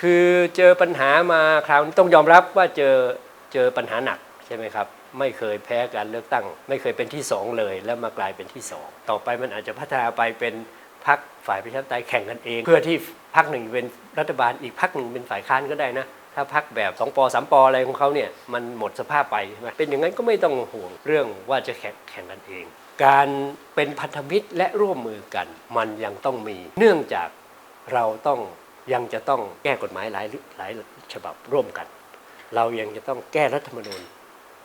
คือเจอปัญหามาคราวนี้ต้องยอมรับว่าเจอเจอปัญหาหนักใช่ไหมครับ ไม่เคยแพ้การเลือกตั้ง ไม่เคยเป็นที่สองเลย แล้วมากลายเป็นที่สองต่อไปมันอาจจะพัฒนาไปเป็นพักฝ่ายประชาธิปไตยแข่งกันเอง เพื่อที่พักหนึ่งเป็นรัฐบาลอีกพักหนึ่งเป็นฝ่ายค้านก็ได้นะถ้าพักแบบสองปสามปอะไรของเขาเนี่ยมันหมดสภาพไปใช่ไหมเป็นอย่างนั้นก็ไม่ต้องห่วงเรื่องว่าจะแข่งแข่งกันเอง การเป็นพันธมิตรและร่วมมือกัน มันยังต้องมี เนื่องจากเราต้อง ยังจะต้องแก้กฎหมายหลายหลายฉบับร่วมกัน เรายังจะต้องแก้รัฐธรรมนูญ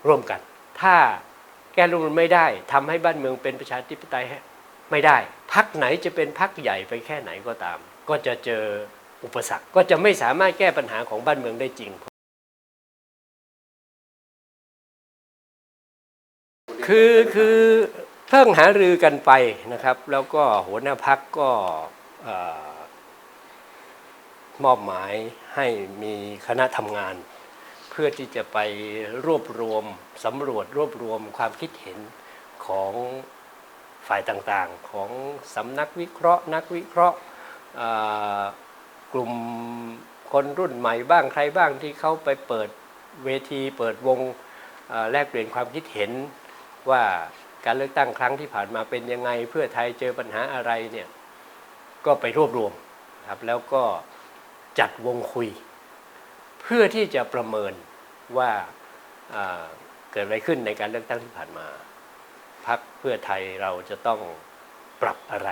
ร่วมกัน ถ้าแก้รัฐธรรมนูญไม่ได้ทำให้บ้านเมืองเป็นประชาธิปไตยไม่ได้พักไหนจะเป็นพักใหญ่ไปแค่ไหนก็ตาม ก็จะเจออุปสรรคก็จะไม่สามารถแก้ปัญหาของบ้านเมืองได้จริง คือคือเพิ่งหารือกันไปนะครับ แล้วก็หัวหน้าพักก็ มอบหมายให้มีคณะทำงาน เพื่อที่จะไปรวบรวมสำรวจรวบรวมความคิดเห็นของฝ่ายต่างๆ ของสำนักวิเคราะห์ นักวิเคราะห์กลุ่มคนรุ่นใหม่บ้างใครบ้างที่เขาไปเปิดเวทีเปิดวงแลกเปลี่ยนความคิดเห็นว่าการเลือกตั้งครั้งที่ผ่านมาเป็นยังไง เพื่อไทยเจอปัญหาอะไรเนี่ยก็ไปรวบรวมครับแล้วก็ จัดวงคุย เพื่อที่จะประเมินว่าเกิดอะไรขึ้นในการเลือกตั้งที่ผ่านมาพักเพื่อไทยเราจะต้องปรับอะไร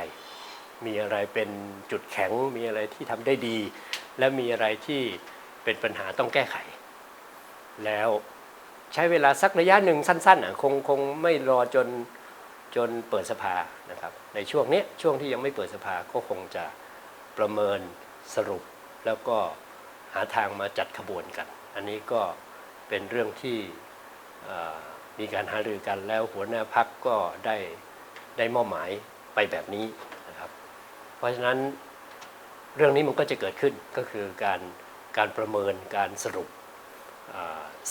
มีอะไรเป็นจุดแข็ง มีอะไรที่ทำได้ดี และมีอะไรที่เป็นปัญหาต้องแก้ไข แล้วใช้เวลาสักระยะหนึ่งสั้นๆอะคงคงไม่รอจนจนเปิดสภานะครับ ในช่วงนี้ช่วงที่ยังไม่เปิดสภาก็คงจะประเมินสรุป แล้วก็หาทางมาจัดขบวนกัน อันนี้ก็เป็นเรื่องที่มีการหารือกันแล้วหัวหน้าพักก็ได้ได้มอบหมายไปแบบนี้นะครับ เพราะฉะนั้นเรื่องนี้มันก็จะเกิดขึ้นก็คือการการประเมินการสรุป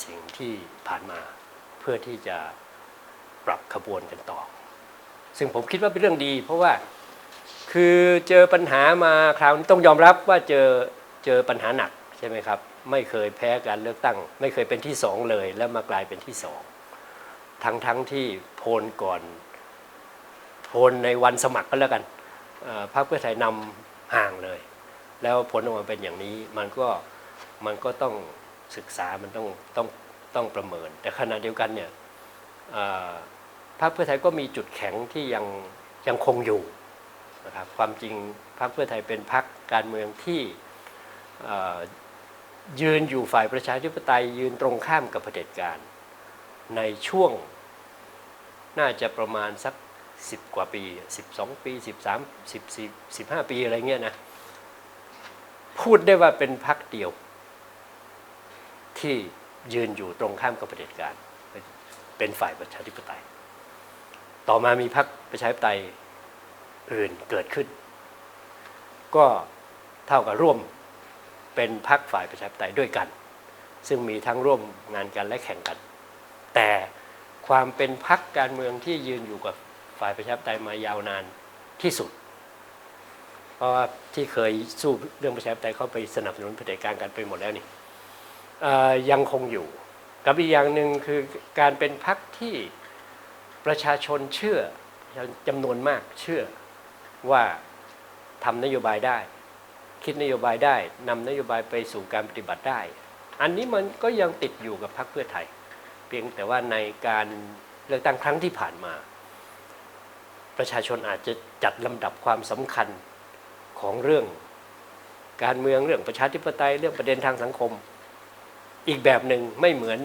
สิ่งที่ผ่านมาเพื่อที่จะปรับขบวนกันต่อ ซึ่งผมคิดว่าเป็นเรื่องดี เพราะว่าคือเจอปัญหามาคราวนี้ต้องยอมรับว่าเจอ เจอปัญหาหนักใช่ไหมครับ ไม่เคยแพ้การเลือกตั้ง ไม่เคยเป็นที่สองเลย แล้วมากลายเป็นที่สองทั้งทั้งที่โพลก่อน โพลในวันสมัครก็แล้วกันพรรคเพื่อไทยนำห่างเลย แล้วผลออกมาเป็นอย่างนี้ มันก็มันก็ต้องศึกษามันต้องต้องต้องประเมิน แต่ขณะเดียวกันเนี่ยพรรคเพื่อไทยก็มีจุดแข็งที่ยังยังคงอยู่นะครับความจริงพรรคเพื่อไทยเป็นพรรคการเมืองที่ ยืนอยู่ฝ่ายประชาธิปไตยยืนตรงข้ามกับเผด็จการ ในช่วงน่าจะประมาณสัก 10 กว่าปี 12 ปี 13 14 15 ปีอะไรเงี้ยนะ พูดได้ว่าเป็นพรรคเดียว ที่ยืนอยู่ตรงข้ามกับเผด็จการ เป็นฝ่ายประชาธิปไตย ต่อมามีพรรคประชาธิปไตยอื่นเกิดขึ้น ก็เท่ากับร่วม เป็นพรรคฝ่ายประชาธิปไตยด้วยกัน ซึ่งมีทั้งร่วมงานกันและแข่งกัน แต่ความเป็นพรรคการเมืองที่ยืนอยู่กับฝ่ายประชาธิปไตยมายาวนานที่สุด เพราะว่าที่เคยสู้เรื่องประชาธิปไตยเข้าไปสนับสนุนเผด็จการกันไปหมดแล้วนี่ยังคงอยู่ กับอีกอย่างหนึ่งคือการเป็นพรรคที่ประชาชนเชื่อจำนวนมากเชื่อว่าทำนโยบายได้ คิดนโยบายได้นำนโยบายไปสู่การปฏิบัติได้ อันนี้มันก็ยังติดอยู่กับพรรคเพื่อไทย เพียงแต่ว่าในการเลือกตั้งครั้งที่ผ่านมา ประชาชนอาจจะจัดลำดับความสำคัญของเรื่อง การเมืองเรื่องประชาธิปไตยเรื่องประเด็นทางสังคม อีกแบบหนึ่งไม่เหมือน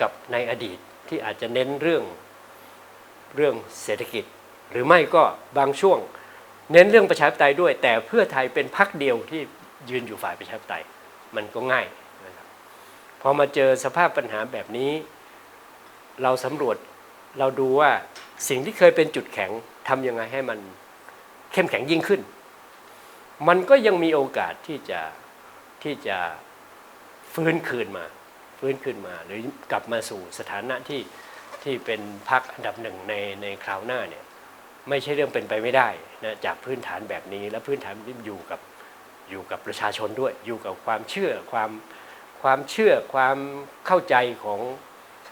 กับในอดีตที่อาจจะเน้นเรื่องเรื่องเศรษฐกิจ หรือไม่ก็บางช่วง เน้นเรื่องประชาธิปไตยด้วย แต่เพื่อไทยเป็นพรรคเดียวที่ยืนอยู่ฝ่ายประชาธิปไตย มันก็ง่ายนะครับพอมาเจอสภาพปัญหาแบบนี้ เราสำรวจเราดูว่าสิ่งที่เคยเป็นจุดแข็งทำยังไงให้มันเข้มแข็งยิ่งขึ้น มันก็ยังมีโอกาสที่จะที่จะฟื้นคืนมา ฟื้นคืนมา หรือกลับมาสู่สถานะที่ที่เป็นพรรคอันดับหนึ่งในในคราวหน้าเนี่ย ไม่ใช่เรื่องเป็นไปไม่ได้นะจากพื้นฐานแบบนี้ และพื้นฐานที่อยู่กับอยู่กับประชาชนด้วย อยู่กับความเชื่อความความเชื่อความเข้าใจของ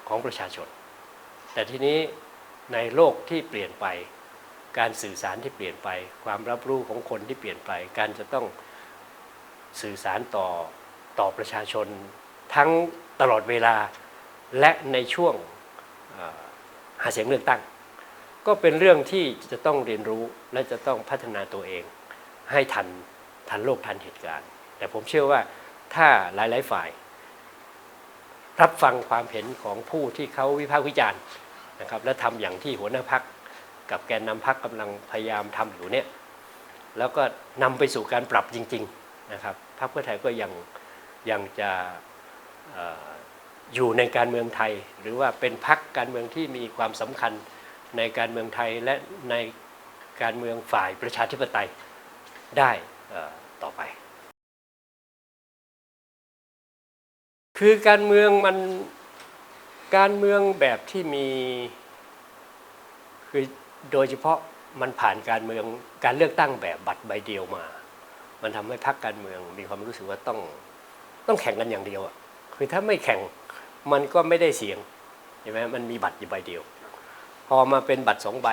ของประชาชน แต่ทีนี้ในโลกที่เปลี่ยนไป การสื่อสารที่เปลี่ยนไป ความรับรู้ของคนที่เปลี่ยนไป การจะต้องสื่อสารต่อต่อประชาชนทั้งตลอดเวลาและในช่วงหาเสียงเลือกตั้ง ก็เป็นเรื่องที่จะต้องเรียนรู้และจะต้องพัฒนาตัวเอง ให้ทันทันโลกทันเหตุการณ์ แต่ผมเชื่อว่าถ้าหลาย ๆ ฝ่าย รับฟังความเห็นของผู้ที่เขาวิพากษ์วิจารณ์นะครับ และทำอย่างที่หัวหน้าพักกับแกนนำพักกำลังพยายามทำอยู่เนี่ยแล้วก็นำไปสู่การปรับจริง ๆนะครับพรรคเพื่อไทยก็ยังยังจะอยู่ในการเมืองไทย หรือว่าเป็นพรรคการเมืองที่มีความสำคัญ ในการเมืองไทยและในการเมืองฝ่ายประชาธิปไตยได้ต่อไป คือการเมืองมันการเมืองแบบที่มีคือโดยเฉพาะมันผ่านการเมืองการเลือกตั้งแบบบัตรใบเดียวมา มันทำให้พรรคการเมืองมีความรู้สึกว่าต้องต้องแข่งกันอย่างเดียวอะคือถ้าไม่แข่งมันก็ไม่ได้เสียงใช่ไหมมันมีบัตรอยู่ใบเดียว พอมาเป็นบัตรสองใบ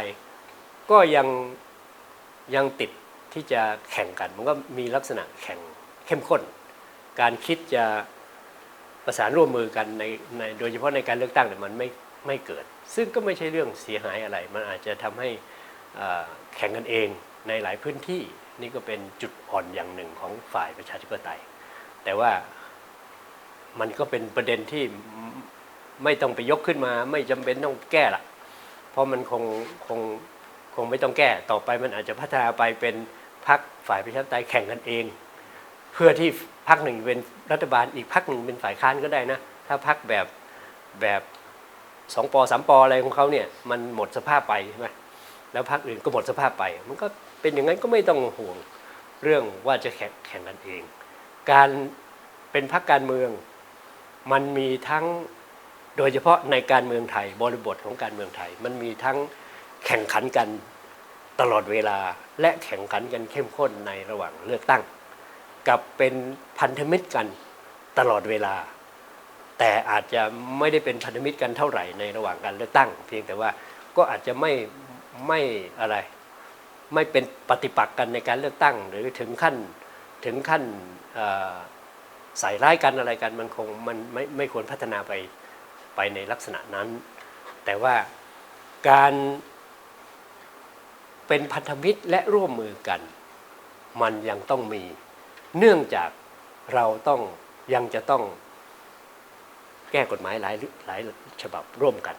ก็ยังยังติดที่จะแข่งกัน มันก็มีลักษณะแข่งเข้มข้น การคิดจะประสานร่วมมือกันในในโดยเฉพาะในการเลือกตั้งเนี่ยมันไม่ไม่เกิด ซึ่งก็ไม่ใช่เรื่องเสียหายอะไร มันอาจจะทำให้แข่งกันเองในหลายพื้นที่นี่ก็เป็นจุดอ่อนอย่างหนึ่งของฝ่ายประชาธิปไตย แต่ว่ามันก็เป็นประเด็นที่ไม่ต้องไปยกขึ้นมา ไม่จำเป็นต้องแก้ละ เพราะมันคงคงคงไม่ต้องแก้ต่อไปมันอาจจะพัฒนาไปเป็นพรรคฝ่ายประชาธิปไตยแข่งกันเอง เพื่อที่พรรคหนึ่งเป็นรัฐบาลอีกพรรคหนึ่งเป็นฝ่ายค้านก็ได้นะ ถ้าพรรคแบบแบบสองปอสามปออะไรของเขาเนี่ยมันหมดสภาพไปใช่ไหมแล้วพรรคอื่นก็หมดสภาพไป มันก็เป็นอย่างนั้นก็ไม่ต้องห่วงเรื่องว่าจะแข่งแข่งกันเอง การเป็นพรรคการเมือง มันมีทั้ง โดยเฉพาะในการเมืองไทยบริบทของการเมืองไทย มันมีทั้งแข่งขันกันตลอดเวลาและแข่งขันกันเข้มข้นในระหว่างเลือกตั้ง กับเป็นพันธมิตรกันตลอดเวลา แต่อาจจะไม่ได้เป็นพันธมิตรกันเท่าไหร่ในระหว่างการเลือกตั้ง เพียงแต่ว่าก็อาจจะไม่ไม่อะไรไม่เป็นปฏิปักษ์กันในการเลือกตั้ง หรือถึงขั้นถึงขั้นใส่ร้ายกันอะไรกันมันคงมันไม่ไม่ควรพัฒนาไป ไปในลักษณะนั้น แต่ว่าการเป็นพันธมิตรและร่วมมือกัน มันยังต้องมี เนื่องจากเราต้องยังจะต้องแก้กฎหมายหลายหลายฉบับร่วมกัน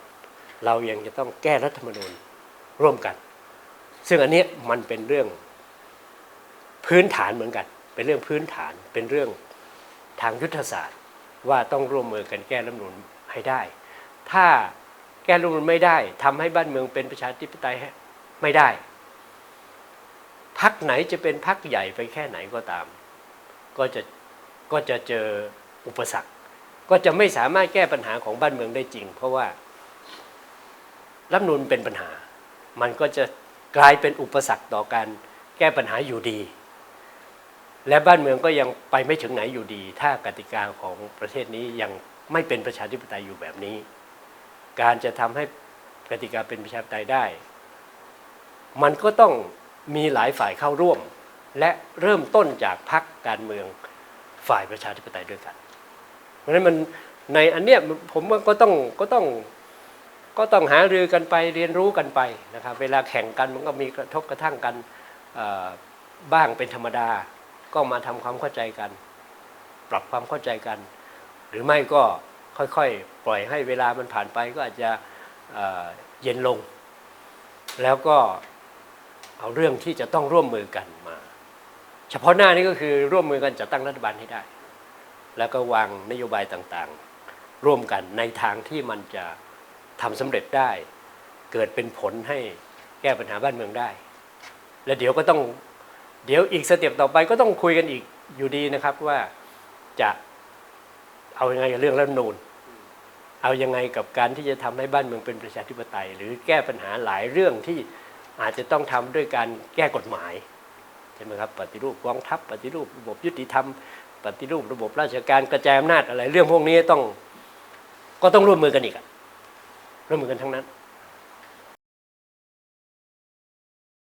เรายังจะต้องแก้รัฐธรรมนูญร่วมกัน ซึ่งอันนี้มันเป็นเรื่องพื้นฐานเหมือนกัน เป็นเรื่องพื้นฐานเป็นเรื่องทางยุทธศาสตร์ว่าต้องร่วมมือกันแก้รัฐธรรมนูญ ให้ได้ ถ้าแก้รัฐธรรมนูญไม่ได้ทำให้บ้านเมืองเป็นประชาธิปไตยไม่ได้พักไหนจะเป็นพักใหญ่ไปแค่ไหนก็ตาม ก็จะก็จะเจออุปสรรค ก็จะไม่สามารถแก้ปัญหาของบ้านเมืองได้จริง เพราะว่ารัฐมนูญเป็นปัญหา มันก็จะกลายเป็นอุปสรรคต่อการแก้ปัญหาอยู่ดี และบ้านเมืองก็ยังไปไม่ถึงไหนอยู่ดี ถ้ากติกาของประเทศนี้ยัง ไม่เป็นประชาธิปไตยอยู่แบบนี้ การจะทำให้กติกาเป็นประชาธิปไตยได้ มันก็ต้องมีหลายฝ่ายเข้าร่วม และเริ่มต้นจากพรรคการเมืองฝ่ายประชาธิปไตยด้วยกัน เพราะฉะนั้นมันในอันเนี้ยผมว่าก็ต้องก็ต้องก็ต้องหารือกันไปเรียนรู้กันไปนะครับ เวลาแข่งกันมันก็มีกระทบกระทั่งกันบ้างเป็นธรรมดา ก็มาทำความเข้าใจกัน ปรับความเข้าใจกัน รือไม่ก็ค่อยๆ ปล่อยให้เวลามันผ่านไปก็อาจจะเเย็นลง แล้วก็เอาเรื่องที่จะต้องร่วมมือกันมา เฉพาะหน้านี้ก็คือร่วมมือกันจัดตั้งรัฐบาลให้ได้ แล้วก็วางนโยบายต่างๆ ร่วมกันในทางที่มันจะทำสำเร็จได้ เกิดเป็นผลให้แก้ปัญหาบ้านเมืองได้ และเดี๋ยวก็ต้องเดี๋ยวอีกสเต็ปต่อไปก็ต้องคุยกันอีกอยู่ดีนะครับว่าจะ เอายังไงกับเรื่องรัฐนูนเอายังไงกับการที่จะทำให้บ้านเมืองเป็นประชาธิปไตย หรือแก้ปัญหาหลายเรื่องที่อาจจะต้องทำด้วยการแก้กฎหมายใช่ไหมครับปฏิรูปกองทัพปฏิรูประบบยุติธรรม ปฏิรูประบบราชการกระจายอำนาจอะไร เรื่องพวกนี้ต้องก็ต้องร่วมมือกันอีกอะร่วมมือกันทั้งนั้น